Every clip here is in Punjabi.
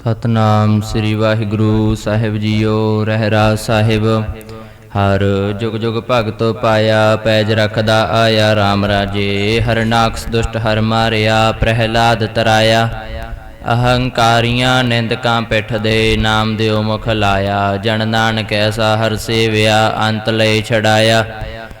ਸਤਨਾਮ ਸ੍ਰੀ ਵਾਹਿਗੁਰੂ ਸਾਹਿਬ ਜੀਓ ਰਹਿਰਾ ਸਾਹਿਬ। ਹਰ ਜੁਗ ਜੁਗ ਭਗਤ ਪਾਇਆ, ਪੈਜ ਰੱਖਦਾ ਆਇਆ RAM ਰਾਜੇ। ਹਰਨਾਕਸ ਦੁਸ਼ਟ ਹਰ ਮਾਰਿਆ, ਪ੍ਰਹਿਲਾਦ ਤਰਾਇਆ। ਅਹੰਕਾਰੀਆਂ ਨਿੰਦਕਾਂ ਪਿੱਠ ਦੇ ਨਾਮ ਦਿਓ ਮੁਖ ਲਾਇਆ। ਜਨ ਨਾਨਕ ਐਸਾ ਹਰ ਸੇਵਿਆ, ਅੰਤ ਲਈ ਛਡਾਇਆ।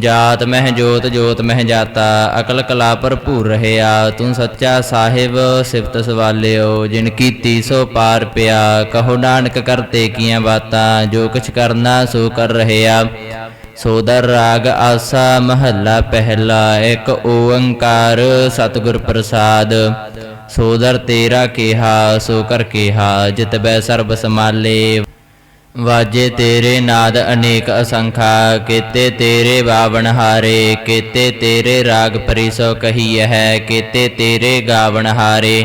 ਜਾਤ ਮਹਿ ਜੋਤ ਜੋਤ ਮਹਿ ਜਾਤਾ, ਅਕਲ ਕਲਾ ਭਰਪੂਰ ਰਹਿਆ। ਤੂੰ ਸੱਚਾ ਸਾਹਿਬ, ਸਿਫਤ ਸਵਾਲਿਓ, ਜਿਨ ਕੀਤੀ ਸੋ ਪਾਰ ਪਿਆ। ਕਹੋ ਨਾਨਕ ਕਰਤੇ ਕੀਆਂ ਬਾਤਾਂ, ਜੋ ਕੁਛ ਕਰਨਾ ਸੋ ਕਰ ਰਹਿਆ। ਸੋਦਰ ਰਾਗ ਆਸਾ ਮਹੱਲਾ ਪਹਿਲਾ, ਇੱਕ ਓੰਕਾਰ ਸਤਿਗੁਰ ਪ੍ਰਸਾਦ। ਸੋਦਰ ਤੇਰਾ ਕਿਹਾ, ਸੋ ਕਰ ਕਿਹਾ, ਜਿਤ ਬੈ ਸਰਬ ਸਮਾਲੇ ਵਾਜੇ ਤੇਰੇ ਨਾਦ ਅਨੇਕ ਅਸੰਖਾ, ਕੀਤੇ ਤੇਰੇ ਬਾਵਨ ਹਾਰੇ, ਕੀਤੇ ਤੇਰੇ ਰਾਗ ਪਰਿਸੋ ਕਹੀ ਹੈ, ਕੀਤੇ ਤੇਰੇ ਗਾਵਨ ਹਾਰੇ।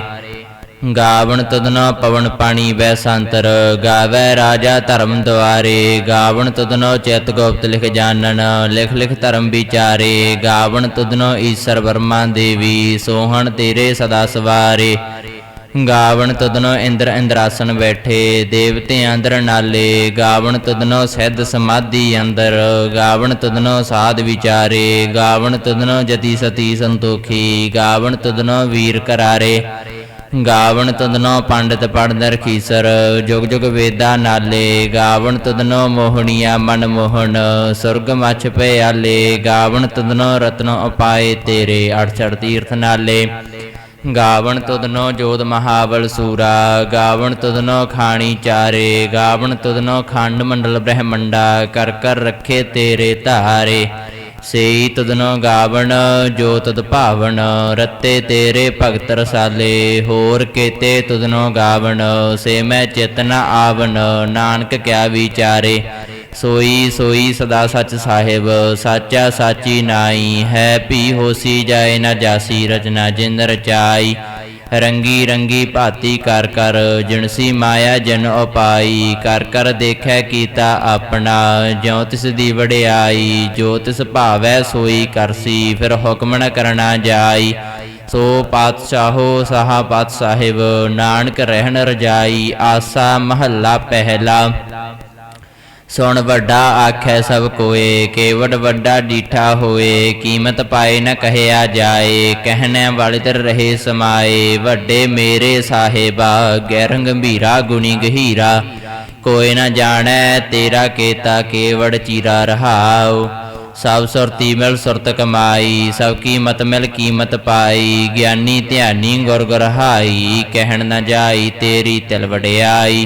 ਗਾਵਣ ਤਦਨਾ ਪਵਨ ਪਾਣੀ ਵੈ ਸੰਤਰ, ਗਾਵੇ ਰਾਜਾ ਧਰਮ ਦੁਆਰੇ। ਗਾਵਣ ਤਦਨੋ ਚਿਤ ਗੁਪਤ ਲਿਖ ਜਾਣਨ, ਲਿਖ ਲਿਖ ਧਰਮ ਵਿਚਾਰੇ। ਗਾਵਣ ਤਦਨੋ ਈਸ਼ਰ ਵਰਮਾ ਦੇਵੀ, ਸੋਹਣ ਤੇਰੇ ਸਦਾ ਸਵਾਰੇ। ਗਾਵਣ ਤਦਨੋ ਇੰਦਰ ਇੰਦਰਾਸਨ ਬੈਠੇ, ਦੇਵਤੇ ਅੰਦਰ ਨਾਲੇ, ਗਾਵਣ ਤਦਨੋ ਸਿੱਧ ਸਮਾਧੀ ਅੰਦਰ, ਗਾਵਣ ਤਦਨੋ ਸਾਧ ਵਿਚਾਰੇ, ਗਾਵਣ ਤਦਨੋ ਜਤੀ ਸਤੀ ਸੰਤੋਖੀ, ਗਾਵਣ ਤਦਨੋ ਵੀਰ ਕਰਾਰੇ, ਗਾਵਣ ਤਦਨੋ ਪੰਡਿਤ ਪੜਨ ਰਖੀਸਰ ਜੁਗ ਜੁਗ ਵੇਦਾ ਨਾਲੇ, ਗਾਵਣ ਤਦਨੋ ਮੋਹਣੀਆ ਮਨ ਮੋਹਣ, ਸੁਰਗ ਮਛ ਪਿਆਲੇ, ਗਾਵਣ ਤਦਨੋ ਰਤਨੋ ਉਪਾਏ ਤੇਰੇ ਅੜਛੜ ਤੀਰਥ ਨਾਲੇ। ਗਾਵਣ ਤੁਧਨੋ ਜੋਤ ਮਹਾਵਲ ਸੂਰਾ, ਗਾਵਣ ਤੁਧਨੋ ਖਾਣੀ ਚਾਰੇ, ਗਾਵਣ ਤੁਧਨੋ ਖੰਡ ਮੰਡਲ ਬ੍ਰਹਮੰਡਾ, ਕਰ ਕਰ ਰੱਖੇ ਤੇਰੇ ਧਾਰੇ। ਸੇਈ ਤੁਧਨੋ ਗਾਵਣ, ਜੋ ਤੁਧ ਭਾਵਨ ਰੱਤੇ ਤੇਰੇ ਭਗਤ ਰਸਾਲੇ। ਹੋਰ ਕੀਤੇ ਤੁਧਨੋ ਗਾਵਣ, ਸੇ ਮੈਂ ਚਿਤਨ ਆਵਣ, ਨਾਨਕ ਕਿਆ ਵਿਚਾਰੇ। ਸੋਈ ਸੋਈ ਸਦਾ ਸੱਚ ਸਾਹਿਬ, ਸਾਚਾ ਸਾਚੀ ਨਾਈ। ਹੈ ਭੀ ਹੋਸੀ ਜਾਏ ਨਾ ਜਾਸੀ, ਰਚਨਾ ਜਿਨ ਰਚਾਈ। ਰੰਗੀ ਰੰਗੀ ਭਾਤੀ ਕਰ ਕਰ ਜਿਣਸੀ ਮਾਇਆ ਜਨ ਉਪਾਈ। ਕਰ ਕਰ ਦੇਖੈ ਕੀਤਾ ਆਪਣਾ, ਜਿਉ ਤਿਸ ਦੀ ਵਡਿਆਈ। ਜੋ ਤਿਸ ਭਾਵੈ ਸੋਈ ਕਰਸੀ ਫਿਰ ਹੁਕਮ ਨ ਕਰਨਾ ਜਾਈ। ਸੋ ਪਾਤਸ਼ਾਹੋ, ਸਾਹਾ ਪਾਤ ਸਾਹਿਬ ਨਾਨਕ ਰਹਿਣ ਰਜਾਈ। ਆਸਾ ਮਹੱਲਾ ਪਹਿਲਾ। ਸੁਣ ਵੱਡਾ ਆਖੈ ਸਭ ਕੋਏ ਕੇਵਡ ਵੱਡਾ ਡੀਠਾ ਹੋਏ, ਕੀਮਤ ਪਾਏ ਨ ਕਹਿਆ ਜਾਏ, ਕਹਿਣੇ ਵਾਲੇ ਤਰ ਰਹੇ ਸਮਾਏ, ਵੱਡੇ ਮੇਰੇ ਸਾਹਿਬਾ, ਗੈਰ ਗੰਭੀਰਾ ਗੁਣੀ ਗਹੀਰਾ, ਕੋਈ ਨ ਜਾਣੈ ਤੇਰਾ ਕੇਤਾ ਕੇਵੜ ਚੀਰਾ ਰਹਾਉ, ਸਭ ਸੁਰਤੀ ਮਿਲ ਸੁਰਤ ਕਮਾਈ, ਸਭ ਕੀਮਤ ਮਿਲ ਕੀਮਤ ਪਾਈ, ਗਿਆਨੀ ਧਿਆਨੀ ਗੁਰ ਗੁਰਹਾਈ ਕਹਿਣ ਨ ਜਾਈ ਤੇਰੀ ਤਿਲ ਵਡਿਆਈ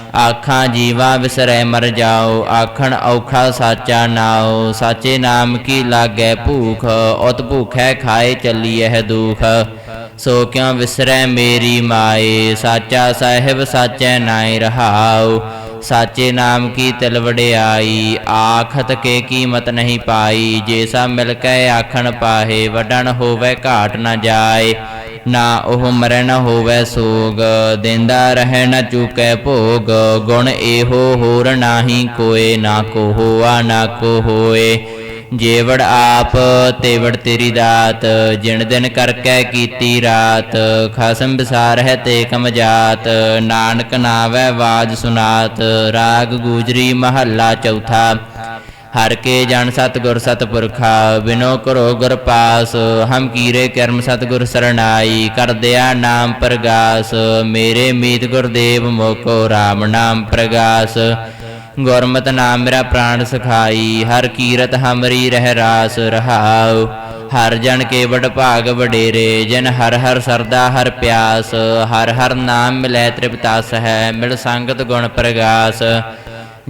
ਆਖਾਂ ਜੀਵਾ ਵਿਸਰੈ ਮਰ ਜਾਓ, ਆਖਣ ਔਖਾ ਸਾਚਾ ਨਾਉ, ਸਾਚੇ ਨਾਮ ਕੀ ਲਾਗੈ ਭੂਖ ਉਤ ਭੂਖੈ ਖਾਏ ਚੱਲੀ ਇਹ ਦੁਖ। ਸੋ ਕਿਉ ਵਿਸਰੈ ਮੇਰੀ ਮਾਏ, ਸਾਚਾ ਸਾਹਿਬ ਸਾਚੈ ਨਾਇ ਰਹਾਉ। ਸਾਚੇ ਨਾਮ ਕੀ ਤਿਲ ਵਡਿਆਈ, ਆਖਤ ਕੇ ਕੀਮਤ ਨਹੀਂ ਪਾਈ, ਜੇ ਸਾ ਮਿਲ ਕੇ ਆਖਣ ਪਾਹੇ, ਵੱਡਣ ਹੋਵੇ ਘਾਟ ਨਾ ਜਾਏ। ਨਾ ਉਹ ਮਰਨ ਨ ਹੋਵੇ ਸੋਗ, ਦਿੰਦਾ ਰਹਿ ਨ ਚੁਕੈ ਭੋਗ, ਗੁਣ ਇਹੋ ਹੋਰ ਨਾਹੀ ਕੋਏ, ਨਾ ਕੋ ਹੋਆ ਨਾ ਕੋ ਹੋਏ ਜੇਵੜ ਆਪ, ਤੇਵੜ ਤੇਰੀ ਦਾਤ, ਜਿਣ ਦਿਨ ਕਰਕੇ ਕੀਤੀ ਰਾਤ, ਖਸਮ ਵਿਸਾਰ ਹੈ ਤੇ ਕਮ ਜਾਤ, ਨਾਨਕ ਨਾਵੈ ਬਾਜ ਸੁਨਾਤ, ਰਾਗ ਗੂਜਰੀ ਮਹੱਲਾ ਚੌਥਾ। ਹਰ ਕੇ ਜਨ ਸਤਗੁਰ ਸਤਪੁਰਖਾ, ਬਿਨੋ ਕਰੋ ਗੁਰ ਪਾਸ, ਹਮ ਕੀਰੇ ਕਰਮ ਸਤਗੁਰ ਸਰਣਾਈ, ਕਰਦਿਆ ਨਾਮ ਪ੍ਰਗਾਸ, ਮੇਰੇ ਮੀਤ ਗੁਰਦੇਵ ਮੋਕੋ RAM ਨਾਮ ਪ੍ਰਗਾਸ। ਗੁਰਮਤ ਨਾਮ ਮੇਰਾ ਪ੍ਰਾਣ ਸਖਾਈ, ਹਰ ਕੀਰਤ ਹਮਰੀ ਰਹਿ ਰਾਸ ਰਹਾਉ। ਹਰ ਜਨ ਕੇ ਵਡ ਭਾਗ ਵਡੇਰੇ, ਜਿਨ ਹਰ ਹਰ ਸਰਦਾ ਹਰ ਪਿਆਸ, ਹਰ ਹਰ ਨਾਮ ਮਿਲੈ ਤ੍ਰਿਪਤਾਸ ਹੈ ਮਿਲ ਸੰਗਤ ਗੁਣ ਪ੍ਰਗਾਸ।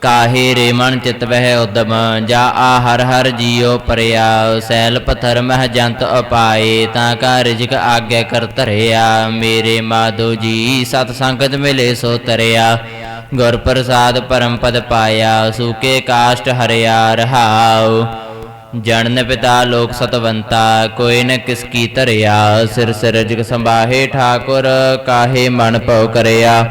ਕਾਹੇ ਰੇ ਮਨ ਚਿਤ ਵਹਿ ਉਦਮ, ਜਾ ਆ ਹਰ ਹਰ ਜੀਉ ਪਰਿਆ, ਸੈਲ ਪਥਰ ਮਹ ਜੰਤ ਅਪਾਏ, ਤਾਂ ਕਾ ਰਿਜਕ ਆਗੇ ਕਰ ਧਰਿਆ। ਮੇਰੇ ਮਾਧੋ ਜੀ, ਸਤ ਸੰਗਤ ਮਿਲੇ ਸੋ ਤਰਿਆ। ਗੁਰ ਪ੍ਰਸਾਦ ਪਰਮ ਪਦ ਪਾਇਆ, ਸੂਕੇ ਕਾਸ਼ਟ ਹਰਿਆ ਰਹਾਉ। ਜਣਨ ਪਿਤਾ ਲੋਕ ਸਤਵੰਤਾ, ਕੋਈ ਨ ਕਿਸ ਕੀ ਧਰਿਆ। ਸਿਰ ਸਿਰਜਕ ਸੰਭਾਹੇ ਠਾਕੁਰ, ਕਾਹੇ ਮਨ ਭਉ ਕਰਿਆ।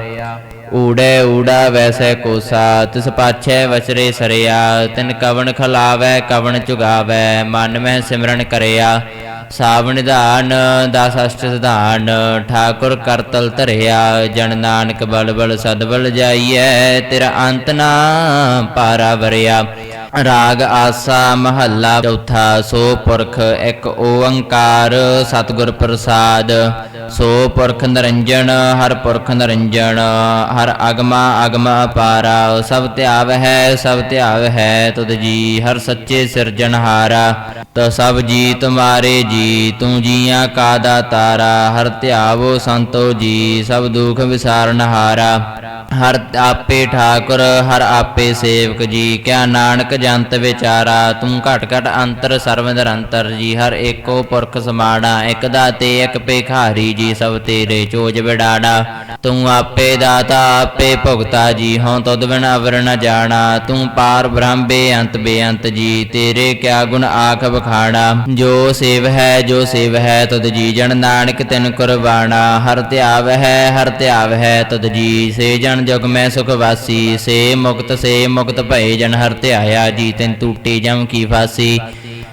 ਊੜੇ ਊੜਾ ਵੈਸੈ ਕੋਸਾ ਤਿਸ ਪਾਛੈ ਵਚਰੇ ਸਰਿਆ, ਤਿਨ ਕਵਣ ਖਲਾਵੈ, ਕਵਣ ਚੁਗਾਵੈ, ਮਨ ਮਹਿ ਸਿਮਰਨ ਕਰਿਆ। ਸਾਵ ਨਿਧਾਨ ਦਸ ਅਸ਼ਟ ਸਿਧਾਨ, ਠਾਕੁਰ ਕਰਤਲ ਧਰਿਆ। ਜਨ ਨਾਨਕ ਬਲ ਬਲ ਸਦਬਲ ਜਾਈਐ, ਤੇਰਾ ਅੰਤ ਨਾ ਪਾਰਾ ਵਰਿਆ। ਰਾਗ ਆਸਾ ਮਹੱਲਾ ਚੌਥਾ, ਸੋ ਪੁਰਖ ਇੱਕ ਓੰਕਾਰ, ਸਤਿਗੁਰ ਪ੍ਰਸਾਦ। ਸੋ ਪੁਰਖ ਨਿਰੰਜਨ, ਹਰ ਪੁਰਖ ਨਿਰੰਜਨ, ਹਰ ਅਗਮਾ ਅਗਮ ਅਪਾਰਾ ਸਭ ਧਿਆਵ ਹੈ, ਸਭ ਧਿਆਵ ਹੈ, ਤੁਧ ਜੀ ਹਰ ਸੱਚੇ ਸਿਰਜਣਹਾਰਾ ਤ ਸਭ ਜੀ ਤੁਮਾਰੇ ਜੀ, ਤੂੰ ਜੀਆਂ ਕਾ ਦਾਤਾਰਾ, ਹਰ ਧਿਆਵੋ ਸੰਤੋ ਜੀ, ਸਭ ਦੁਖ ਵਿਸਾਰਨਹਾਰਾ ਹਰ। ਆਪੇ ਠਾਕੁਰ, ਹਰ ਆਪੇ ਸੇਵਕ ਜੀ, ਕਿਆ ਨਾਨਕ ਜੰਤ ਵਿਚਾਰਾ, ਤੂੰ ਘਟ ਘਟ ਅੰਤਰ ਸਰਵ ਨਿਰੰਤਰ ਜੀ, ਹਰ ਏਕੋ ਪੁਰਖ ਸਮਾਣਾ, ਇੱਕ ਦਾਤੇ, ਇਕ ਭੇਖਾਰੀ ਜੀ ਸਭ ਤੇਰੇ ਚੋਜ ਵਿਡਾੜਾ ਤੂੰ ਆਪੇ ਦਾਤਾ, ਆਪੇ ਭੁਗਤਾ ਜੀ, ਹਉ ਤੁਧ ਬਿਨ ਅਵਰ ਨ ਜਾਣਾ। ਤੂੰ ਪਾਰ ਬ੍ਰਹਮ ਬੇਅੰਤ ਬੇਅੰਤ ਜੀ, ਤੇਰੇ ਕਿਆ ਗੁਣ ਆਖ ਬਖਾਣਾ ਜੋ ਸੇਵ ਹੈ, ਜੋ ਸੇਵ ਹੈ, ਤੁਧ ਜੀ ਜਨ ਨਾਨਕ ਤਿਨ ਕੁਰਬਾਣਾ। ਹਰ ਧਿਆਵ ਹੈ, ਹਰ ਧਿਆਵ ਹੈ, ਤੁਧ ਜੀ, ਸੇ ਜਨ ਜੁਗ ਮੈਂ ਸੁਖ ਵਾਸੀ। ਸੇ ਮੁਕਤ ਸੇ ਮੁਕਤ ਭਏ ਜਨ ਹਰ ਧਿਆਇਆ ਜੀ, ਤਿਨ ਟੂਟੀ ਜਮ ਕੀ ਫਾਸੀ।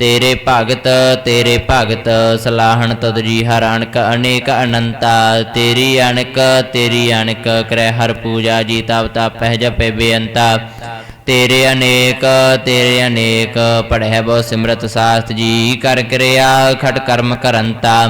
ਤੇਰੇ ਭਗਤ ਤੇਰੇ ਭਗਤ, ਸਲਾਹਣ ਤਦ ਹਰ ਅਣਕ, ਅਨੇਕ ਅਨੰਤਾ। ਤੇਰੀ ਅਣਕ ਤੇਰੀ ਅਣਕ, ਕਰੈ ਹਰ ਪੂਜਾ ਜੀ ਤਬ ਤਪਹਿ ਜਪੇ ਬੇਅੰਤਾ। ਤੇਰੇ ਅਨੇਕ ਤੇਰੇ ਅਨੇਕ, ਪੜਹਿ ਬੋ ਸਿਮਰਤ ਸਾਸਤ ਜੀ, ਕਰ ਕਿਰਿਆ ਖਟ ਕਰਮ ਕਰੰਤਾ।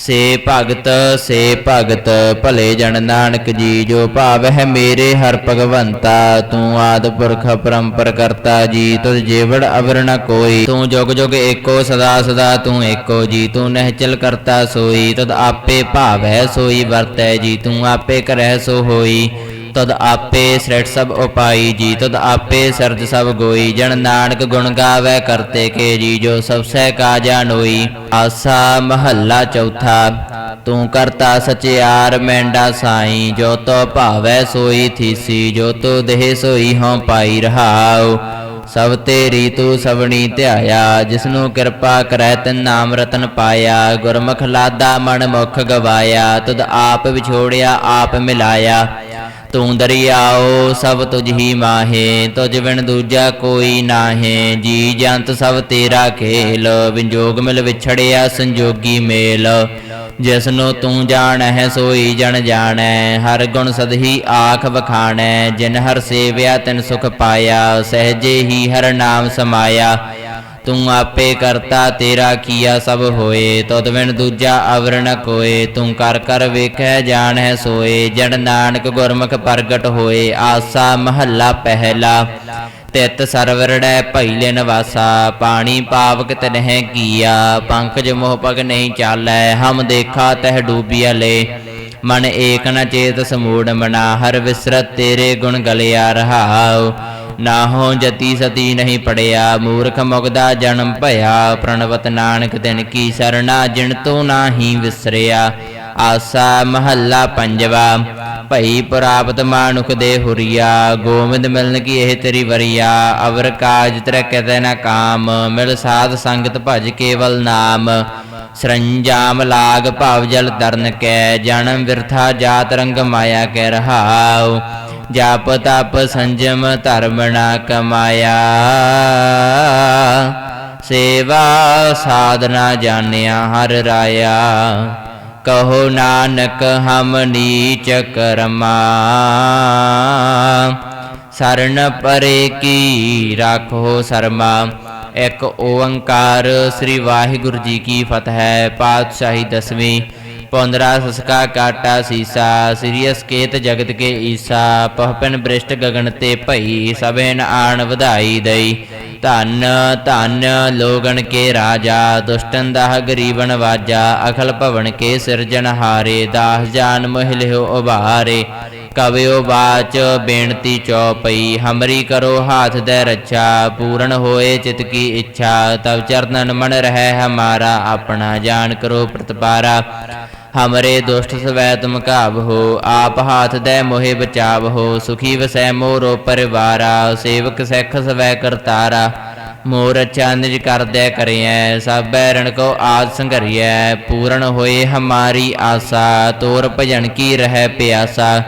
ਸੇ ਭਗਤ ਸੇ ਭਗਤ, ਭਲੇ ਜਨ ਨਾਨਕ ਜੀ, ਜੋ ਭਾਵ ਹੈ ਮੇਰੇ ਹਰ ਭਗਵੰਤਾ, ਤੂੰ ਆਦ ਪੁਰਖ ਪਰੰਪਰ ਕਰਤਾ ਜੀ, ਤੁਧ ਜੀਵੜ ਅਵਰ ਨ ਕੋਈ। ਤੂੰ ਜੁਗ ਜੁਗ ਏਕੋ, ਸਦਾ ਸਦਾ ਤੂੰ ਏਕੋ ਜੀ, ਤੂੰ ਨਹਿਚਲ ਕਰਤਾ ਸੋਈ, ਤਦ ਆਪੇ ਭਾਵ ਹੈ ਸੋਈ ਵਰਤੈ ਜੀ, ਤੂੰ ਆਪੇ ਕਰਹਿ ਸੋ ਹੋਈ। ਤਦ ਆਪੇ ਸ੍ਰਿਸ਼ਟ ਸਭ ਉਪਾਈ ਜੀ, ਤਦ ਆਪੇ ਸਰਜ ਸਭ ਗੋਈ। ਜਣ ਨਾਨਕ ਗੁਣ ਗਾਵੇ ਕਰਤੇ ਕੇ ਜੀ, ਜੋ ਸਭ ਸਹਿ ਕਾ ਜਾਣੋਈ ਆਸਾ ਮਹੱਲਾ ਚੌਥਾ, ਤੂੰ ਕਰਤਾ ਸਚਿਆਰ ਮੈਂਡਾ ਸਾਈ। ਜੋ ਤੋ ਭਾਵੈ ਸੋਈ ਥੀਸੀ, ਜੋ ਤੋ ਦੇਹ ਸੋਈ ਹਉ ਪਾਈ ਰਹਾਉ। ਸਭ ਤੇਰੀ ਤੂੰ ਸਵਣੀ ਧਿਆਇਆ, ਜਿਸਨੂੰ ਕਿਰਪਾ ਕਰੈ ਤਿਨ ਨਾਮ ਰਤਨ ਪਾਇਆ। ਗੁਰਮੁਖ ਲਾਦਾ ਮਨ ਮੁਖ ਗਵਾਇਆ, ਤਦ ਆਪ ਵਿਛੋੜਿਆ, ਆਪ ਮਿਲਾਇਆ। ਤੂੰ ਦਰਿਆਓ ਸਭ ਤੁਝ ਹੀ ਮਾਹੇ, ਤੁਝ ਬਿਨ ਦੂਜਾ ਕੋਈ ਨਾਹੇ। ਜੀ ਜੰਤ ਸਭ ਤੇਰਾ ਖੇਲ, ਵਿੰਜੋਗ ਮਿਲ ਵਿਛੜਿਆ ਸੰਜੋਗੀ ਮੇਲ। ਜਿਸਨੂੰ ਤੂੰ ਜਾਣੈ ਸੋਈ ਜਣ ਜਾਣੈ। ਹਰ ਗੁਣ ਸਦਹੀ ਆਖ ਵਖਾਣੈ, ਜਿਨ ਹਰ ਸੇਵਿਆ ਤਿਨ ਸੁਖ ਪਾਇਆ, ਸਹਜੇ ਹੀ ਹਰ ਨਾਮ ਸਮਾਇਆ। ਤੂੰ ਆਪੇ ਕਰਤਾ ਤੇਰਾ ਕੀਆ ਸਭ ਹੋਏ ਤਦ ਬਿਨ ਦੂਜਾ ਅਵਰ ਕੋਏ। ਤੂੰ ਕਰ ਕਰ ਵੇਖੈ, ਜਾਣੈ, ਸੋਏ। ਜੜ ਨਾਨਕ ਗੁਰਮੁਖ ਪ੍ਰਗਟ ਹੋਏ, ਆਸਾ ਮਹੱਲਾ ਪਹਿਲਾ। ਤਿਤ ਸਰਵਰੜੈ ਭਈਲੇ ਨਵਾਸਾ, ਪਾਣੀ ਪਾਵਕ ਤਨਹਿ ਕੀਆ। ਪੰਕਜ ਮੋਹ ਪਗ ਨਹੀਂ ਚਾਲੈ, ਹਮ ਦੇਖਾ ਤਹਿ ਡੂਬਿਆ ਲੈ। ਮਨ ਏਕ ਨ ਚੇਤ ਸਮੂੜ ਮਨਾ, ਹਰ ਵਿਸਰਤ ਤੇਰੇ ਗੁਣ ਗਲਿਆ ਰਹਾਉ। ਨਾਹੋ ਜਤੀ ਸਤੀ ਨਹੀਂ ਪੜਿਆ, ਮੂਰਖ ਮੁਗਦਾ ਜਨਮ ਭਇਆ, ਪ੍ਰਣਵਤ ਨਾਨਕ ਦਿਨ ਕੀ ਸਰਣਾ ਜਿਣ ਤੋ ਨਾਹੀ ਵਿਸਰਿਆ। ਆਸਾ ਮਹੱਲਾ ਪੰਜਵਾ, ਭਈ ਪ੍ਰਾਪਤ ਮਾਨੁਖ ਦੇ ਹੁਰੀਆ ਗੋਮਿੰਦ ਮਿਲਨ ਕੀ ਇਹ ਤੇਰੀ ਵਰੀਆ, ਅਵਰ ਕਾਜ ਤੇਰਾ ਕਿਤੇ ਨਾ ਕਾਮ, ਮਿਲ ਸਾਧ ਸੰਗਤ ਭਜ ਕੇਵਲ ਨਾਮ। ਸਰੰਜਾਮ ਲਾਗ ਭਾਵ ਜਲ ਤਰਨ ਕੈ, ਜਨਮ ਵਿਰਥਾ ਜਾਤ ਰੰਗ ਮਾਇਆ ਕੈ ਰਹਾਉ। ਜਪ ਤਪ ਸੰਜਮ ਧਰਮ ਨਾ ਕਮਾਇਆ। ਸੇਵਾ ਸਾਧਨਾ ਜਾਣਿਆ ਹਰ ਰਾਇਆ। ਕਹੋ ਨਾਨਕ ਹਮ ਨੀਚ ਕਰਮਾ ਸਰਨ ਪਰੇ ਕੀ ਰਾਖੋ ਸਰਮਾ। ਇੱਕ ਓੰਕਾਰ ਸ੍ਰੀ ਵਾਹਿਗੁਰੂ ਜੀ ਕੀ ਫਤਿਹ, ਪਾਤਸ਼ਾਹੀ ਦਸਵੀਂ। ਪੌਂਦਰਾ ਸਸਕਾ ਕਾਟਾ ਸੀਸਾ, ਸ੍ਰੀ ਅਸਕੇਤ ਜਗਤ ਕੇ ਈਸਾ, ਪਹਪਨ ਬ੍ਰਿਸ਼ਟ ਗਗਨ ਤੇ ਭਈ, ਸਭੇਨ ਆਣ ਵਧਾਈ ਦਈ। ਧਨ, ਧੰਨ ਲੋਗਣ ਕੇ ਰਾਜਾ, ਦੁਸ਼ਟਨ ਦਾਹ ਗਰੀਬਨ ਵਾਜਾ, ਅਖਲ ਭਵਨ ਕੇ ਸਿਰਜਣ ਹਾਰੇ ਦਾਸ ਜਾਨ ਮੋਹਿ ਲਿਓ ਉਭਾਰੇ। ਕਵਿਓ ਬਾਚ ਬੇਨਤੀ ਚੌਪਈ, ਹਮਰੀ ਕਰੋ ਹਾਥ ਦੇ ਰੱਛਾ, ਪੂਰਨ ਹੋਏ ਚਿਤ ਕੀ ਇੱਛਾ, ਤਵ ਚਰਨਨ ਮਨ ਰਹਿ ਹਮਾਰਾ, ਆਪਣਾ ਜਾਨ ਕਰੋ ਪ੍ਰਤਪਾਰਾ। ਹਮਰੇ ਦੁਸ਼ਟ ਸਵੈ ਤੁਮ ਕਾਬਹੋ ਆਪ ਹਾਥ ਦੇ ਮੋਹਿ ਬਚਾਵਹੋ ਸੁਖੀ ਵਸੈ ਮੋਰੋ ਪਰਿਵਾਰਾ ਸੇਵਕ ਸਿੱਖ ਸਵੈ ਕਰਤਾਰਾ ਮੋਰ ਅੱਛਾ ਨਿਜ ਕਰਦੈ ਕਰਿਐ ਸਭੈ ਰਣ ਕੋ ਆਦ ਸੰਘਰੀਐ ਪੂਰਨ ਹੋਏ ਹਮਾਰੀ ਆਸਾ ਤੋਰ ਭਜਨ ਕੀ ਰਹਿ ਪਿਆਸਾ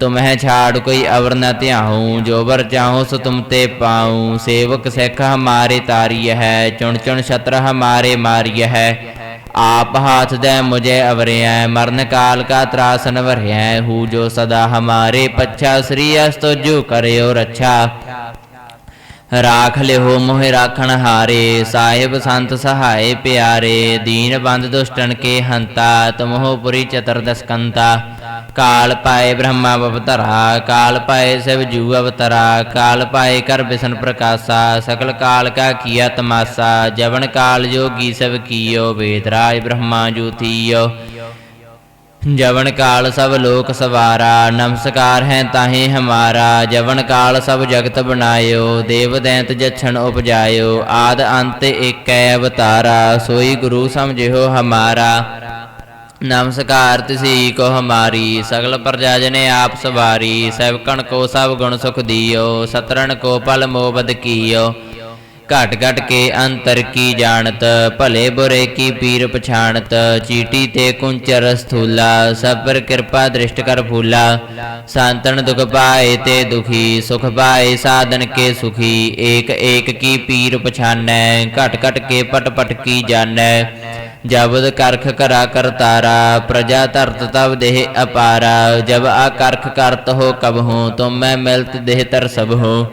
ਤੁਮਹਿ ਛਾੜ ਕੋਈ ਅਵਰ ਨ ਧਿਆਹੂ ਜੋ ਵਰ ਚਾਹੂ ਸੋ ਤੁਮ ਤੇ ਪਾਉ ਸੇਵਕ ਸਿੱਖ ਹਮਾਰੇ ਤਾਰੀ ਹੈ ਚੁਣ ਚੁਣ ਛਤਰ ਹਮਾਰੇ ਮਾਰੀ ਹੈ ਆਪ ਹਾਥ ਦੇ ਮੁਝੇ ਅਵਰਿਐ, ਮਰਨ ਕਾਲ ਕਾ ਤਰਾਸਨ ਵਰਿਐ ਹੂ ਜੋ ਸਦਾ ਹਮਾਰੇ ਪੱਛਾ, ਸ੍ਰੀ ਅਸਤੁਜੂ ਕਰਿਓ ਰੱਛਾ। ਰਾਖ ਲਿਓ ਮੋਹਿ ਰਾਖਣ ਹਾਰੇ, ਸਾਹਿਬ ਸੰਤ ਸਹਾਏ ਪਿਆਰੇ, ਦੀਨ ਬੰਦ ਦੁਸ਼ਟਨ ਕੇ ਹੰਤਾ, ਤਮੋਹ ਪੁਰੀ ਚਤਰ ਦਸਕੰਤਾ ਕਾਲ ਪਾਏ ਬ੍ਰਹਮਾ ਅਵਤਰਾ, ਕਾਲ ਪਾਏ ਸਿਵ ਜੂ ਅਵਤਰਾ, ਕਾਲ ਪਾਏ ਕਰ ਬਿਸ਼ਨ ਪ੍ਰਕਾਸ਼ਾ, ਸਕਲ ਕਾਲ ਕਾ ਕੀਆ ਤਮਾਸਾ, ਜਵਨ ਕਾਲ ਜੋਗੀ ਸਭ ਕੀਓ ਵੇਦਰਾਜ ਬ੍ਰਹਮਾ ਜੂਥੀਓ ਜਵਨ ਕਾਲ ਸਭ ਲੋਕ ਸਵਾਰਾ, ਨਮਸਕਾਰ ਹੈ ਤਾਹੇ ਹਮਾਰਾ, ਜਵਨ ਕਾਲ ਸਭ ਜਗਤ ਬਣਾਇਓ, ਦੇਵ ਦੈਂਤ ਜਛਣ ਉਪਜਾਇਓ, ਆਦ ਅੰਤ ਏਕੈ ਅਵਤਾਰਾ, ਸੋਈ ਗੁਰੂ ਸਮਝਿਓ ਹਮਾਰਾ। ਨਮਸਕਾਰ ਤਿਸੀ ਕੋ ਹਮਾਰੀ ਸਗਲ ਪ੍ਰਜਾ ਜਨੇ ਆਪ ਸਵਾਰੀ ਸੈਵਕਣ ਕੋ ਸਭ ਗੁਣ ਸੁਖ ਦਿਓ, ਸਤਰਣ ਕੋ ਪਲ ਮੋਬਦ ਕੀਓ। ਘਟ ਘਟ ਕੇ ਅੰਤਰ ਕੀ ਜਾਣਤ, ਭਲੇ ਬੁਰੇ ਕੀ ਪੀਰ ਪਛਾਣਤ, ਚੀਟੀ ਤੇ ਕੁੰਚਰ ਸਥੂਲਾ, ਸਭ ਪਰ ਕਿਰਪਾ ਦ੍ਰਿਸ਼ਟ ਕਰ ਫੂਲਾ। ਸੰਤਨ ਦੁਖ ਪਾਏ ਤੇ ਦੁਖੀ, ਸੁਖ ਪਾਏ ਸਾਧਨ ਕੇ ਸੁਖੀ। ਏਕ ਏਕ ਕੀ ਪੀਰ ਪਛਾਨੈ ਘਟ ਘਟ ਕੇ ਪਟ ਪਟ ਕੀ ਜਾਣੈ। ਜਬਦ ਕਰਖ ਕਰਾ ਕਰਤਾਰਾ ਪ੍ਰਜਾ ਧਰਤ ਤਬ ਦੇਹ ਅਪਾਰਾ। ਜਬ ਆ ਕਰਖ ਕਰਤ ਹੋ ਕਬ ਹੂੰ, ਤੁਮ ਮੈਂ ਮਿਲਤ ਦੇਹ ਤਰ ਸਭ ਹੋ।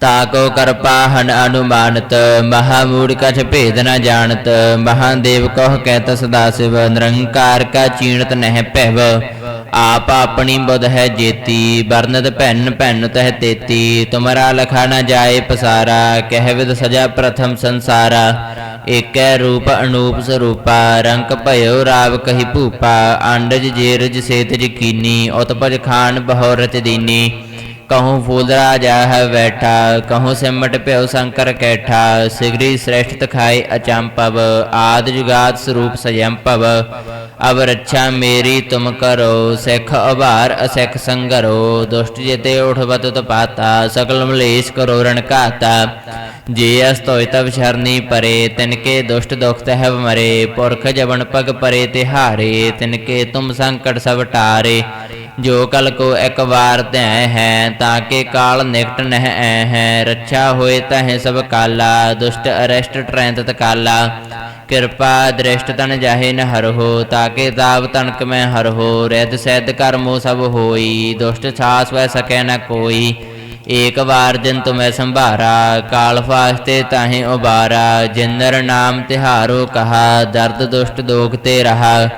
ਤਾਕੋ ਕਰਪਾ ਹਨ ਅਨੁਮਾਨਤ ਮਹਾਮੂੜ ਕਛ ਭੇਦ ਨ ਜਾਣਤ, ਮਹਾਦੇਵ ਕਹ ਕਹਿਤ ਸਦਾ ਸਿਵ, ਨਿਰੰਕਾਰ ਕਾ ਚੀਣਤ ਨਹਿ ਭੈਵ। ਆਪ ਆਪਣੀ ਬੁਧ ਹੈ ਜੇਤੀ ਬਰਨਤ ਭੈਨ ਭੈਨ ਤਹ ਤੇਤੀ, ਤੁਮਰਾ ਲਖਾ ਨ ਜਾਏ ਪਸਾਰਾ, ਕਹਿ ਵਿਦ ਸਜਾ ਪ੍ਰਥਮ ਸੰਸਾਰਾ। ਏਕੈ ਰੂਪ ਅਨੂਪ ਸਰੂਪਾ ਰੰਕ ਭਇਓ ਰਾਵ ਕਹੀ ਭੂਪਾ, ਅੰਡਜ ਜੇਰਜ ਸੇਤਜ ਕੀਨੀ, ਉਤਪਜ ਖਾਨ ਬਹੁ ਰਚ ਦੀਨੀ। ਕਹੂੰ ਫੂਲ ਰਾਜਾ ਹੈ ਬੈਠਾ ਕਹੂੰ ਸਿਮਟ ਪਿਓ ਸ਼ੰਕਰ ਕੈਠਾ ਸਿਗਰੀ ਸ੍ਰੇਸ਼ਟ ਤਖਾਈ ਅਚੰਪਵ ਆਦ ਜੁਗਾਤ ਸਰੂਪ ਸਯੰਪਵ ਅਬ ਰੱਛਾ ਮੇਰੀ ਤੁਮ ਕਰੋ ਸਿੱਖ ਉਭਾਰ ਅਸਿੱਖ ਸੰਗਰੋ ਦੁਸ਼ਟ ਜਿਤੇ ਉਠਵਤ ਤਪਾਤਾ ਸਕਲ ਮਲੇਸ਼ ਕਰੋ ਰਣ ਘਾਤਾ ਜੇ ਅਸਤੋਇ ਤਬ ਸ਼ਰਨੀ ਪਰੇ ਤਿਨਕੇ ਦੁਸ਼ਟ ਦੁਖ ਤਹਿ ਮਰੇ ਪੁਰਖ ਜਵਨ ਪਗ ਪਰੇ ਤਿਹਾਰੇ ਤਿਨਕੇ ਤੁਮ ਸੰਕਟ ਸਭ ਟਾਰੇ ਜੋ ਕਲ ਕੋ ਇੱਕ ਵਾਰ ਧੈ ਹੈ, ਤਾਂ ਕਿ ਕਾਲ ਨਿਕਟ ਨਹਿ ਐ ਹੈ। ਰੱਛਾ ਹੋਏ ਤਹਿ ਸਭ ਕਾਲਾ, ਦੁਸ਼ਟ ਅਰੈਸ਼ਟ ਟ੍ਰੈਂਤ ਤਕਾਲਾ। ਕਿਰਪਾ ਦ੍ਰਿਸ਼ਟ ਤਨ ਜਾਹੇ ਨ ਹਰਹੋ ਤਾਕੇ ਤਾਪ ਤਨਕ ਮੈਂ ਹਰਹੋ। ਰਿਦ ਸੈਦ ਕਰਮੋ ਸਭ ਹੋਈ, ਦੁਸ਼ਟ ਛਾਸ ਵੈ ਸਕੈ ਨ ਕੋਈ। ਏਕ ਵਾਰ ਜਿਨ ਤੁਮੈ ਸੰਭਾਰਾ, ਕਾਲ ਫਾਸਤੇ ਤਾਹੇ ਉਬਾਰਾ। ਜਿੰਦਰ ਨਾਮ ਤਿਹਾਰੋ ਕਹਾ, ਦਰਦ ਦੁਸ਼ਟ ਦੋਖ ਤੇ ਰਹਾ।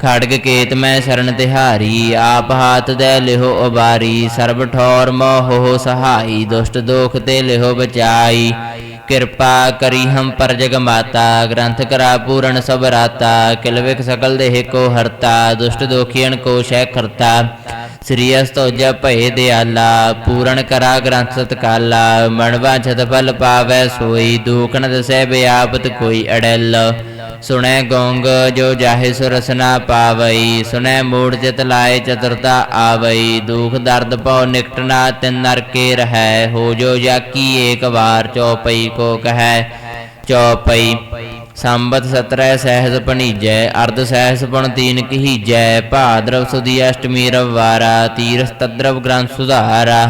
ਖੜਗ ਕੇਤ ਮੈਂ ਸ਼ਰਨ ਤਿਹਾਰੀ, ਆਪ ਹਾਥ ਦੇ ਲਿਹੋ ਉਬਾਰੀ, ਸਰਬ ਠੌਰ ਮੋਹ ਸਹਾਈ, ਦੁਸ਼ਟ ਦੋਖ ਤੇ ਲਿਹੋ ਬਚਾਈ। ਕਿਰਪਾ ਕਰੀ ਹਮ ਪਰ ਜਗ ਮਾਤਾ, ਗ੍ਰੰਥ ਕਰਾ ਪੂਰਨ ਸਭ ਰਾਤਾ ਕਿਲਵਿਕ ਸਕਲ ਦੇਹ ਕੋ ਹਰਤਾ, ਦੁਸ਼ਟ ਦੋਖੀਆਂ ਕੋ ਸ਼ੈ ਕਰਤਾ। ਸ੍ਰੀ ਅਸਤੋਜਾ ਭਏ ਦਿਆਲਾ, ਪੂਰਨ ਕਰਾ ਗ੍ਰੰਥ ਸਤਕਾਲਾ ਮਨ ਵਾਂਛਤ ਫਲ ਪਾਵੈ ਸੋਈ, ਦੁਖ ਨ ਦਸੈ ਬਿਆਪਤ ਕੋਈ ਅੜੈਲ। ਸੁਣੈ ਗੋਂਗ ਜੋ ਜਾਹੇ ਸੁ ਰਸਨਾ ਪਾਵਈ, ਸੁਣੈ ਮੂੜ ਚਿਤ ਲਾਏ ਚਤੁਰਤਾ ਆਵਈ, ਦੁਖ ਦਰਦ ਭਉ ਨਿਕਟਣਾ ਤਿਨ ਨਰਕੇ ਰਹੈ, ਹੋ ਜੋ ਜਾਕੀ ਏਕ ਵਾਰ ਚਉਪਈ ਕੋ ਕਹੈ ਚਉਪਈ ਸੰਬਤ ਸਤਰੈ ਸਹਿਜ ਪਣੀਜੈ ਅਰਧ ਸਹਿਜ ਪਣ ਤੀਨ ਕਹੀਜੈ, ਭਾਦਰਵ ਸੁਦੀ ਅਸ਼ਟਮੀ ਰਵਾਰਾ ਤੀਰਥ ਤਦਰਵ ਗ੍ਰੰਥ ਸੁਧਾਰਾ।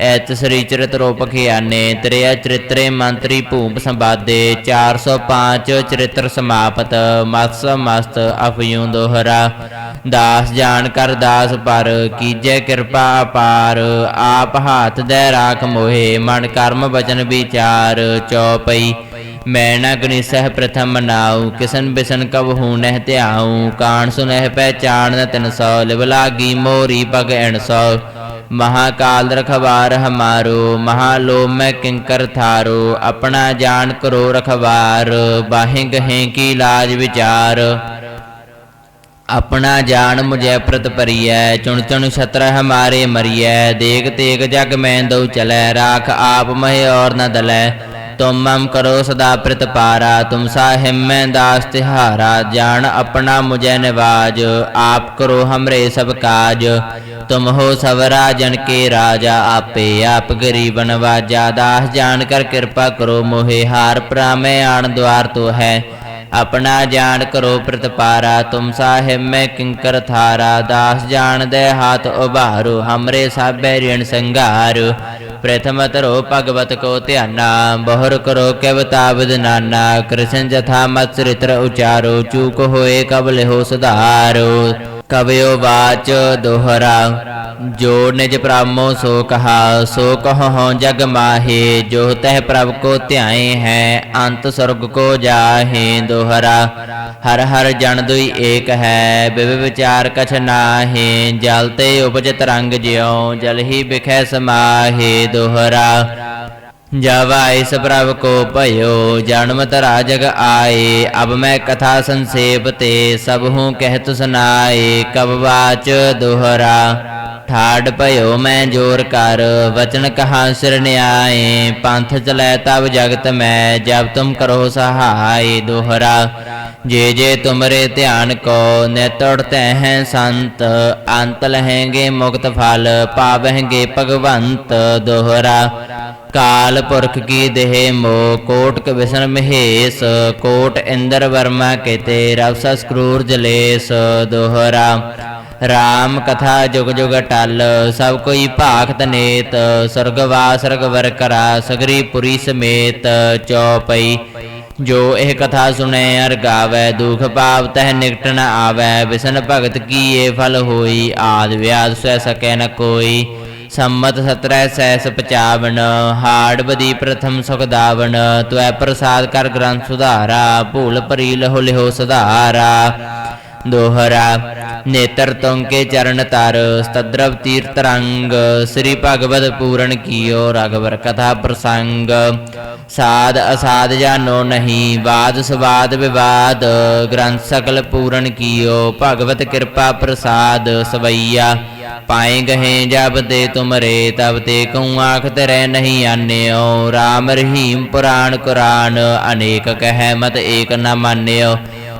ਐਤ ਸ੍ਰੀ ਚਰਿਤ ਰੂਪ ਖਿਆਨੇ, ਤ੍ਰਿਆ ਚਰਿਤਰੇ ਮੰਤਰੀ ਭੂਪ ਸੰਵਾਦੇ 405 ਚਰਿਤ੍ਰ ਸਮਾਪਤ ਮਤਸ ਮਸਤ ਅਪਯੂ ਦੋਹਰਾ। ਦਾਸ ਜਾਣ ਕਰ ਦਾਸ ਪਰ, ਕੀਜੈ ਕਿਰਪਾ ਅਪਾਰ। ਆਪ ਹਾਥ ਦੇ ਰਾਖ ਮੋਹੇ, ਮਨ ਕਰਮ ਬਚਨ ਵਿਚਾਰ। ਚਉਪਈ ਮੈਂ ਨਾ ਨ ਸਹਿ ਪ੍ਰਥਮ ਮਨਾਉ ਕਿਸਨ ਬਿਸਨ ਕਬ ਹੂੰ ਨਹਿ ਧਿਆਉ। ਕਾਣ ਸੁਨਹਿ ਪਹਿਚਾਨ ਨ ਤਿਨ ਸੌ, ਲਿਵ ਲਾਗੀ ਮੋਰੀ ਪਗ ਐਣ ਮਹਾਕਾਲ ਰਖਵਾਰ ਹਮਾਰੋ ਮਹਾਲੋ ਮੈਂ ਕਿੰਕਰ ਥਾਰੋ, ਆਪਣਾ ਜਾਣ ਕਰੋ ਰਖਵਾਰ ਬਾਹੇ ਗਹੇ ਕੀ ਲਾਜ ਵਿਚਾਰ। ਆਪਣਾ ਜਾਣ ਮੁਝੈ ਪ੍ਰਤ ਪਰੀਐ ਚੁਣ ਚੁਣ ਛਤਰ ਹਮਾਰੇ ਮਰੀਐ ਦੇਖ ਤੇਗ ਜਗ ਮੈਂ ਦਉ ਚਲੈ, ਰਾਖ ਆਪ ਮਹਿ ਔਰ ਨ ਦਲੈ। ਤੁਮ ਮਮ ਕਰੋ ਸਦਾ ਪ੍ਰਤਪਾਰਾ ਤੁਮ ਸਾਹਿਬ ਮੈਂ ਦਾਸ ਤਿਹਾਰਾ, ਜਾਣ ਆਪਣਾ ਮੁਝੈ ਨਿਵਾਜ, ਆਪ ਕਰੋ ਹਮਰੇ ਸਭ ਕਾਜ, ਤੁਮ ਹੋ ਸਵਰਾ ਜਨ ਕੇ ਰਾਜਾ, ਆਪੇ ਆਪ ਗਰੀਬਨ ਵਾਜਾ, ਦਾਸ ਜਾਣ ਕਰ ਕਿਰਪਾ ਕਰੋ ਮੋਹੇ, ਹਾਰ ਪ੍ਰਾਮੇ ਆਣ ਦਵਾਰ ਤੋ ਹੈ। ਆਪਣਾ ਜਾਣ ਕਰੋ ਪ੍ਰਤਪਾਰਾ, ਤੁਮ ਸਾਹਿਬ ਮੈਂ ਕਿੰਕਰ ਥਾਰਾ, ਦਾਸ ਜਾਣਦੇ ਹਾਥ ਉਭਾਰੋ, ਹਮਰੇ ਸਾਬੇ ਰਿਣ ਸੰਘਾਰ। ਪ੍ਰਥਮ ਤਰੋ ਭਗਵਤ ਕੋ ਧਿਆਨਾ, ਬਹੁਰ ਕਰੋ ਕਵਤਾਵਦ ਨਾਨਾ, ਕ੍ਰਿਸ਼ਨ ਜਥਾ ਮਤ ਚਰਿਤ੍ਰ ਉਚਾਰੋ, ਚੂਕ ਹੋਏ ਕਬਲ ਹੋ ਸੁਧਾਰੋ। ਕਵਿਓ ਬਾਚ ਦੋਹਰਾ, ਜੋ ਨਿਜ ਪ੍ਰਾਮੋ ਸੋ ਕਹਾ, ਸੋ ਕਹੋ ਜਗ ਮਾਹੇ, ਜੋ ਤਹਿ ਪ੍ਰਭ ਕੋ ਧਿਆਏ ਹੈ, ਅੰਤ ਸੁਰਗ ਕੋ ਜਾਹੇ ਦੋਹਰਾ। ਹਰ ਹਰ ਜਨ ਦੁਈ ਏਕ ਹੈ, ਬਿਵ ਵਿਚਾਰ ਕਛ ਨਾਹੇ, ਜਲ ਤੇ ਉਪਜਿਤ ਰੰਗ ਜਿਉ, ਜਲ ਹੀ ਬਿਖੈ ਸਮਾਹੇ ਦੋਹਰਾ। ਜਬ ਆਇਸ ਪ੍ਰਭ ਕੋ ਭਇਓ ਜਨਮ ਤਰਾ ਜਗ ਆਏ, ਅਬ ਮੈਂ ਕਥਾ ਸੰਸੇਪ ਤੇ ਸਭ ਹੂੰ ਕਹਿਤ ਸੁਨਾਏ, ਕਬ ਬਾਚ ਦੋਹਰਾ। ਠਾੜ ਭਇਓ ਮੈਂ ਜੋਰ ਕਰ, ਵਚਨ ਕਹਾ ਸਿਰ ਨਿਆਏ, ਪੰਥ ਚਲੈ ਤਬ ਜਗਤ ਮੈਂ, ਜਬ ਤੁਮ ਕਰੋ ਸਹਾਈ ਦੋਹਰਾ ਜੇ ਜੇ ਤੁਮਰੇ ਧਿਆਨ ਕੋ ਨਿਤੜਤੇ ਹੈ ਸੰਤ ਅੰਤ ਲਹੇਗੇ ਮੁਕਤ ਫਲ ਪਾਵਹਿਗੇ ਭਗਵੰਤ ਦੋਹਰਾ ਕਾਲ ਪੁਰਖ ਕੀ ਦੇਹ ਮੋ ਕੋਟ ਕਵਿਸ਼ਨ ਮਹੇਸ਼ ਕੋਟ ਇੰਦਰ ਵਰਮਾ ਕੇਤੇ ਰਵਸ ਸਕਰੂਰ ਜਲੇਸ ਦੋਹਰਾ ਰਾਮ ਕਥਾ ਜੁਗ ਜੁਗ ਟਲ ਸਭ ਕੋਈ ਭਾਖਤ ਨੇਤ ਸਰਗਵਾ ਸਰਗਵਰ ਕਰਾ ਸਗਰੀ ਪੁਰੀ ਸਮੇਤ ਚੌਪਈ ਜੋ ਇਹ ਕਥਾ ਸੁਣੇ, ਅਰ ਗਾਵੇ ਦੁਖ ਪਾਪ ਤਹ ਨਿਕਟ ਨ ਆਵੇ। ਵਿਸ਼ਨ ਭਗਤ ਕੀ ਇਹ ਫਲ ਹੋਈ, ਆਦ ਵਿਆਦ ਸਹਿ ਸਕੈ ਨ ਕੋਈ। ਸੰਮਤ ਸਤਰੈ ਸੈਸ ਪਚਾਵਨ ਹਾੜ ਬਦੀ ਪ੍ਰਥਮ ਸੁਖ ਦਾਵਨ ਤਵੈ ਪ੍ਰਸਾਦ ਕਰ ਗ੍ਰੰਥ ਸੁਧਾਰਾ, ਭੂਲ ਭਰੀ ਲਹੋ ਲਿਹੋ ਸੁਧਾਰਾ। ਦੋਹਰਾ ਨੇਤਰ ਤੁੰਕੇ ਚਰਨ ਤਰ, ਸਤਦਰਵ ਤੀਰਤ ਰੰਗ, ਸ੍ਰੀ ਭਗਵਤ ਪੂਰਨ ਕੀਓ ਰਗਵਰ ਕਥਾ ਪ੍ਰਸੰਗ। ਸਾਧ ਅਸਾਧ ਜਾਨੋ ਨਹੀਂ ਬਾਦ ਸਵਾਦ ਵਿਵਾਦ, ਗ੍ਰੰਥ ਸਕਲ ਪੂਰਨ ਕੀਓ, ਭਗਵਤ ਕਿਰਪਾ ਪ੍ਰਸਾਦ ਸਵਈਆ। ਪਾਏ ਗਹੇ ਜਬ ਤੇ ਤੁਮਰੇ, ਤਬ ਤੇ ਕਉ ਆਖ ਤਰੇ ਨਹੀਂ ਆਨਿਓ। RAM ਰਹੀਮ ਪੁਰਾਣ ਕੁਰਾਨ, ਅਨੇਕ ਕਹਿ ਮਤ ਏਕ ਨ ਮਾਨਿਓ।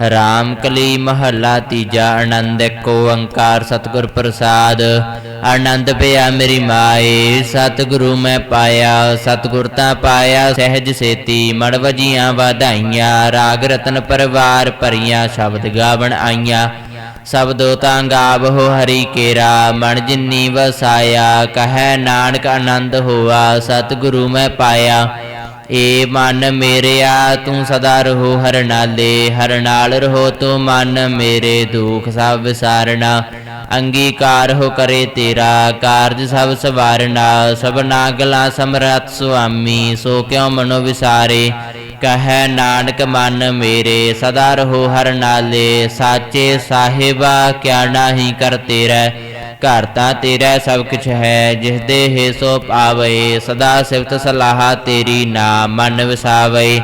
ਰਾਮ ਕਲੀ ਮਹੱਲਾ ਤੀਜਾ, ਆਨੰਦ ਏਕ ਓੰਕਾਰ ਸਤਿਗੁਰ ਪ੍ਰਸਾਦ। ਆਨੰਦ ਪਿਆ ਮੇਰੀ ਮਾਏ, ਸਤਿਗੁਰੂ ਮੈਂ ਪਾਇਆ, ਸਤਿਗੁਰ ਤਾਂ ਪਾਇਆ ਸਹਿਜ ਸੇਤੀ ਮੜ ਵਜੀਆਂ ਵਧਾਈਆਂ, ਰਾਗ ਰਤਨ ਪਰਵਾਰ ਭਰੀਆਂ, ਸ਼ਬਦ ਗਾਵਣ ਆਈਆਂ। ਸਬਦੋ ਤਾਂ ਗਾਵਹੁ ਹਰੀ ਕੇਰਾ ਮਨ ਜਿਨੀ ਵਸਾਇਆ, ਕਹੈ ਨਾਨਕ ਆਨੰਦ ਹੋਆ, ਸਤਿਗੁਰੂ ਮੈਂ ਪਾਇਆ। ਏ ਮਨ ਮੇਰਿਆ, ਤੂੰ ਸਦਾ ਰਹੋ ਹਰ ਨਾਲੇ, ਹਰ ਨਾਲ ਰਹੋ ਤੂੰ ਮਨ ਮੇਰੇ ਦੁਖ ਸਭ ਵਿਸਾਰਣਾ ਅੰਗੀਕਾਰ ਹੋ ਕਰੇ ਤੇਰਾ, ਕਾਰਜ ਸਭ ਸਵਾਰਨਾ। ਸਭਨਾ ਗਲਾ ਸਮਰਤ ਸੁਆਮੀ, ਸੋ ਕਿਉ ਮਨੋ ਵਿਸਾਰੇ? ਕਹੈ ਨਾਨਕ, ਮਨ ਮੇਰੇ, ਸਦਾ ਰਹੋ ਹਰ ਨਾਲੇ, ਸਾਚੇ ਸਾਹਿਬਾ, ਕਿਆ ਨਾਹੀ ਕਰ ਤੇਰਾ? ਘਰ ਤਾਂ ਤੇਰਾ ਸਭ ਕੁਛ ਹੈ ਜਿਸ ਦੇ ਹੈ ਸੋ ਪਾਵੇ, ਸਦਾ ਸਿਫਤ ਸਲਾਹ ਤੇਰੀ ਨਾਮ ਮਨ ਵਸਾਵੇ।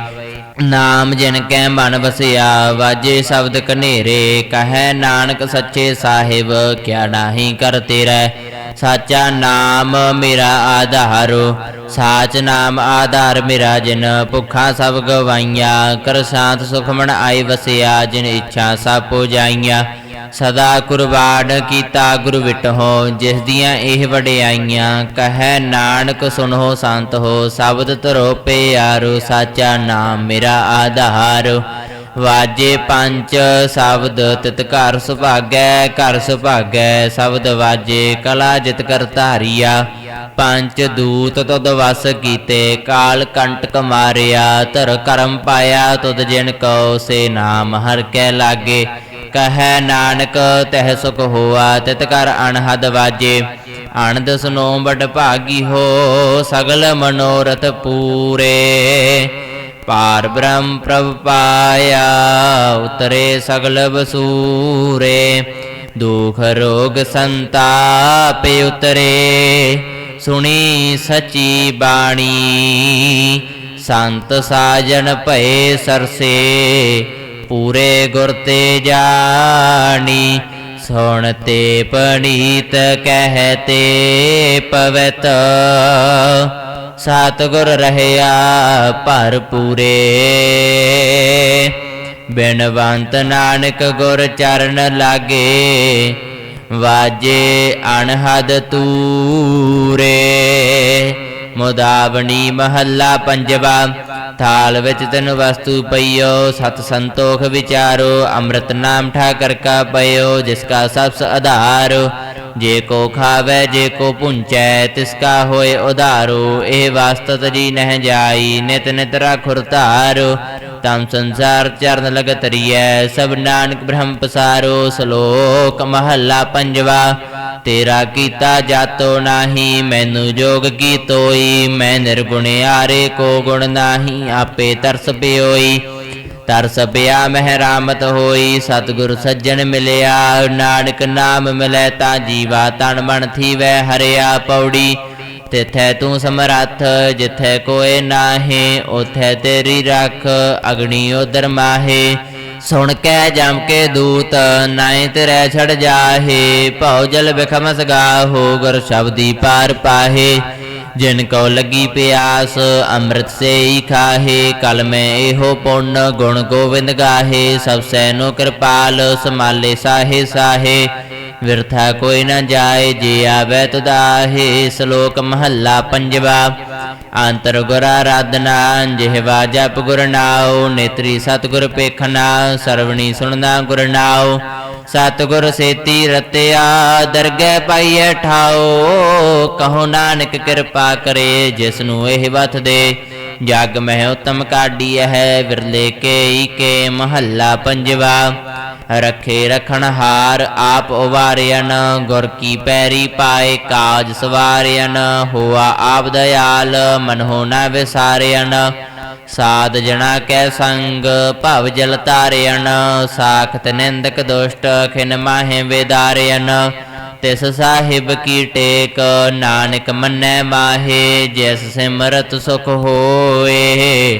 ਨਾਮ ਜਿਨ ਕੈ ਮਨ ਵਸਿਆ, ਵਾਜੇ ਸ਼ਬਦ ਕਨੇਰੇ ਕਹੈ ਨਾਨਕ ਸੱਚੇ ਸਾਹਿਬ, ਕਿਆ ਨਾਹੀ ਕਰ ਤੇਰਾ। ਸਾਚਾ ਨਾਮ ਮੇਰਾ ਆਧਾਰੋ, ਸਾਚ ਨਾਮ ਆਧਾਰ ਮੇਰਾ ਜਿਨ, ਭੁੱਖਾਂ ਸਭ ਗਵਾਈਆਂ, ਕਰ ਸ਼ਾਂਤ ਸੁਖ ਮਨ ਆਈ ਵਸਿਆ, ਜਿਨ ਇੱਛਾ ਸਭ ਪੋ ਸਦਾ ਕੁਰਬਾਨ ਕੀਤਾ ਗੁਰ ਵਿਟਹੁ, ਜਿਸ ਦੀਆਂ ਇਹ ਵਡਿਆਈਆਂ, ਕਹੈ ਨਾਨਕ ਸੁਨੋ ਸੰਤ ਹੋ ਸ਼ਬਦ ਧਰੋ ਪਿਆਰੋ, ਸਾਚਾ ਨਾਮ ਮੇਰਾ ਆਧਾਰ। ਵਾਜੇ ਪੰਜ ਸ਼ਬਦ ਤਿਤ ਘਰ ਸੁਭਾਗੈ ਘਰ ਸੁਭਾਗੈ, ਸ਼ਬਦ ਵਾਜੇ ਕਲਾ ਜਿਤ ਕਰ ਧਾਰੀਆ। ਪੰਜ ਦੂਤ ਤੁਧ ਵਸ ਕੀਤੇ, ਕਾਲ ਕੰਟਕ ਮਾਰਿਆ, ਧਰ ਕਰਮ ਪਾਇਆ, ਤੁਧ ਜਿਨ ਕਉ, ਸੇ ਨਾਮ ਹਰ ਕੈ ਲਾਗੇ। ਕਹੈ ਨਾਨਕ, ਤਹਿ ਸੁਖ ਹੋਆ ਤਿਤ ਕਰ ਅਨਹਦ ਵਾਜੇ। ਆਨੰਦ ਸੁਨੋ ਬੜ ਭਾਗੀ ਹੋ, ਸਗਲ ਮਨੋਰਥ ਪੂਰੇ। ਪਾਰ ਬ੍ਰਹਮ ਪ੍ਰਭ ਪਾਇਆ, ਉਤਰੇ ਸਗਲ ਬਸੂਰੇ ਦੁਖ ਰੋਗ ਸੰਤਾਪ ਉਤਰੇ, ਸੁਣੀ ਸਚੀ ਬਾਣੀ। ਸੰਤ ਸਾਜਣ ਭਏ ਸਰਸੇ ਪੂਰੇ ਗੁਰ ਤੇ ਜਾਣੀ, ਸੁਣ ਤੇ ਪਣੀਤ ਕਹਤੇ ਪਵਤ। ਸਤਿਗੁਰ ਰਹਿਆ ਭਰਪੂਰੇ ਬਿਨਵੰਤ ਨਾਨਕ ਗੁਰ ਚਰਨ ਲਾਗੇ, ਵਾਜੇ ਅਣਹਦ ਤੂਰੇ। ਮੁਦਾਵਣੀ ਮਹੱਲਾ ਪੰਜਵਾ ਥਾਲ ਵਿੱਚ ਤਨ ਵਸਤੂ ਪਈਓ, ਸਤ ਸੰਤੋਖ ਵਿਚਾਰੋ, ਅੰਮ੍ਰਿਤ ਨਾਮ ਠਾਕਰ ਕਾ ਪਇਓ, ਜਿਸ ਕਾ ਸਬਸ ਆਧਾਰ ਜੇ ਕੋ ਖਾਵੇ, ਜੇ ਕੋ ਪੁੰਚੈ, ਤਿਸ ਕਾ ਹੋਏ ਉਧਾਰੋ। ਇਹ ਵਾਸਤਤ ਜੀ ਨਹਿ ਜਾਈ, ਨਿਤ ਨਿਤ ਰਖੁਰ ਧਾਰੋ ਤਮ ਸੰਸਾਰ ਚਰਨ ਲਗ ਤਰੀਐ ਸਭ ਨਾਨਕ ਬ੍ਰਹਮ ਪਸਾਰੋ। ਸ਼ਲੋਕ ਮਹੱਲਾ ਪੰਜਵਾ। ਤੇਰਾ ਕੀਤਾ ਜਾਤੋ ਨਾਹੀ, ਮੈਨੂੰ ਜੋਗ ਕੀ ਤੋਈ? ਮੈਂ ਨਿਰਗੁਣਿਆਰੇ ਕੋ ਗੁਣ ਨਾਹੀ, ਆਪੇ ਤਰਸ ਪਿਓਈ। ਤਰਸ ਪਿਆ ਮਹਿਰਾਮਤ ਹੋਈ, ਸਤਿਗੁਰ ਸੱਜਣ ਮਿਲਿਆ। ਨਾਨਕ ਨਾਮ ਮਿਲੈ ਤਾਂ ਜੀਵਾ ਤਨ ਮਨ ਥੀਵੈ, ਹਰਿਆ ਪੌੜੀ। ਤਿਥੈ ਤੂੰ ਸਮਰੱਥ, ਜਿਥੈ ਕੋਏ ਨਾਹੀ ਉਥੈ ਤੇਰੀ ਰੱਖ ਅਗਣੀ ਉਦਰ ਮਾਹੇ। ਸੁਣ ਕੇ ਜਮ ਕੇ ਦੂਤ ਨਾਇ ਤੇਰੇ ਛੜ ਜਾਹੇ। ਭਉ ਜਲ ਬਿਖਮ ਸਗਾਹੋ, ਗੁਰ ਸ਼ਬਦੀ ਪਾਰ ਪਾਹੇ। ਜਿਨ ਕੋ ਲੱਗੀ ਪਿਆਸ, ਅੰਮ੍ਰਿਤ ਸੇ ਹੀ ਖਾਹੇ। ਕਲ ਮੈਂ ਇਹੋ ਪੁੰਨ, ਗੁਣ ਗੋਵਿੰਦ ਗਾਹੇ। ਸਭ ਸੈਨੋ ਕਿਰਪਾਲ, ਸਮਾਲੇ ਸਾਹੇ ਸਾਹੇ। ਵਿਰਥਾ ਕੋਈ ਨਾ ਜਾਏ, ਜੇ ਆਵੇ ਤੁਦਾਹੇ ਸ਼ਲੋਕ ਮਹੱਲਾ ਪੰਜਵਾ। ਅੰਤਰ ਗੁਰ ਆਰਾਧਨਾ ਜਿਹਵਾ ਜਪ ਗੁਰ ਨਾਉ, ਨੇਤਰੀ ਸਤਿਗੁਰ ਪੇਖਣਾ ਸਰਵਣੀ ਸੁਣਨਾ ਗੁਰ ਨਾਉ। ਸਤਿਗੁਰ ਸੇਤੀ ਰਤਿਆ, ਦਰਗਹਿ ਪਾਈਐ ਠਾਓ ਕਹੋ ਨਾਨਕ ਕਿਰਪਾ ਕਰੇ ਜਿਸ ਨੂੰ ਇਹ ਵਥ ਦੇ। ਜਗ ਮਹਿ ਉਤਮ ਕਾਢੀ ਹੈ, ਵਿਰਲੇ ਕੇ ਕੇ ਮਹੱਲਾ ਪੰਜਵਾ। ਰਖੇ ਰਖਣ ਹਾਰ ਆਪ ਉਵਾਰਿਆਨ ਗੁਰ ਕੀ ਪੈਰੀ ਪਾਏ ਕਾਜ ਸਵਾਰਿਆਨ ਹੋਆ ਆਪ ਦਇਆਲ, ਮਨਹੁ ਨਾ ਵਿਸਾਰਿਆਨ ਸਾਧ ਜਣਾ ਕੈ ਸੰਗ, ਭਵ ਜਲ ਤਾਰਿਆਨ ਸਾਖਤ ਨਿੰਦਕ ਦੁਸ਼ਟ, ਖਿਨ ਮਾਹੇ ਵਿਦਾਰਿਆਨ ਤਿਸ ਸਾਹਿਬ ਕੀ ਟੇਕ, ਨਾਨਕ ਮੰਨੈ ਮਾਹੇ, ਜਿਸ ਸਿਮਰਤ ਸੁਖ ਹੋਏ।